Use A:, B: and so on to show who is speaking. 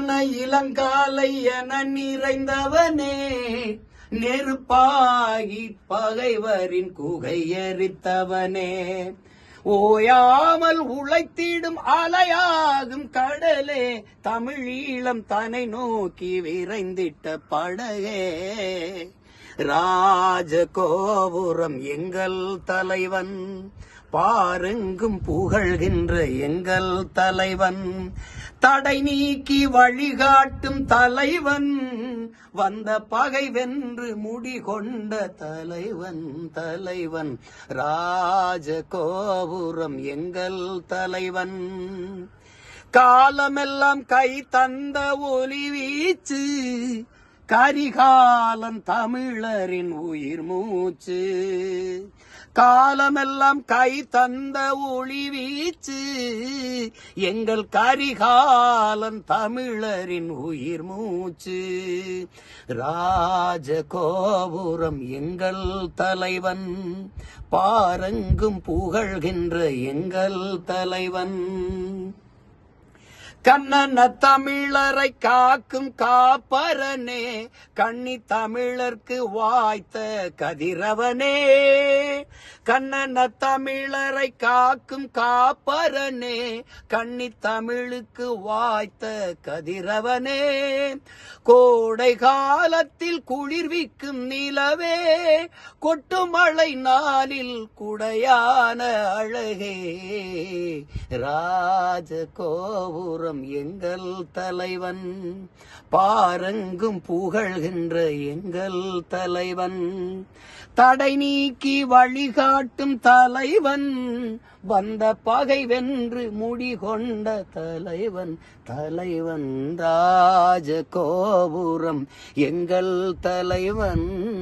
A: ஞான இளங்காலை என நிறைந்தவனே நெருப்பாகி பகைவரின் குகை எரித்தவனே. ஓயாமல் உழைத்திடும் அலையாகும் கடலே தமிழீழம் தன்னை நோக்கி விரைந்திட்ட படகே. ராஜகோபுரம் எங்கள் தலைவன் பாருங்கும் புகழ்கின்ற எங்கள் தலைவன். தடை நீக்கி வழிகாட்டும் தலைவன் வந்த பகை வென்று முடிகொண்ட தலைவன் தலைவன். ராஜகோபுரம் எங்கள் தலைவன். காலமெல்லாம் கை தந்த ஒளி வீச்சு கரிகாலன் தமிழரின் உயிர் மூச்சு. காலமெல்லாம் கை தந்த ஒளி வீச்சு. எங்கள் கரிகாலன் தமிழரின் உயிர் மூச்சு. ராஜகோபுரம் எங்கள் தலைவன். பாரங்கும் புகழ்கின்ற எங்கள் தலைவன். கண்ணன தமிழரை காக்கும் காப்பரனே கண்ணி தமிழர்க்கு வாய்த்த கதிரவனே. கண்ணன தமிழரை காக்கும் காப்பரனே கண்ணி தமிழுக்கு வாய்த்த கதிரவனே. கோடை காலத்தில் குளிர்விக்கும் நிலவே கொட்டுமழை நாளில் குடையான அழகே. ராஜகோபுரம் எங்கள் தலைவன். பாரங்கும் புகழ்கின்ற எங்கள் தலைவன். தடை நீக்கி வழிகாட்டும் தலைவன். வந்த பகை வென்று முடிகொண்ட தலைவன். தலைவன் ராஜகோபுரம் எங்கள் தலைவன்.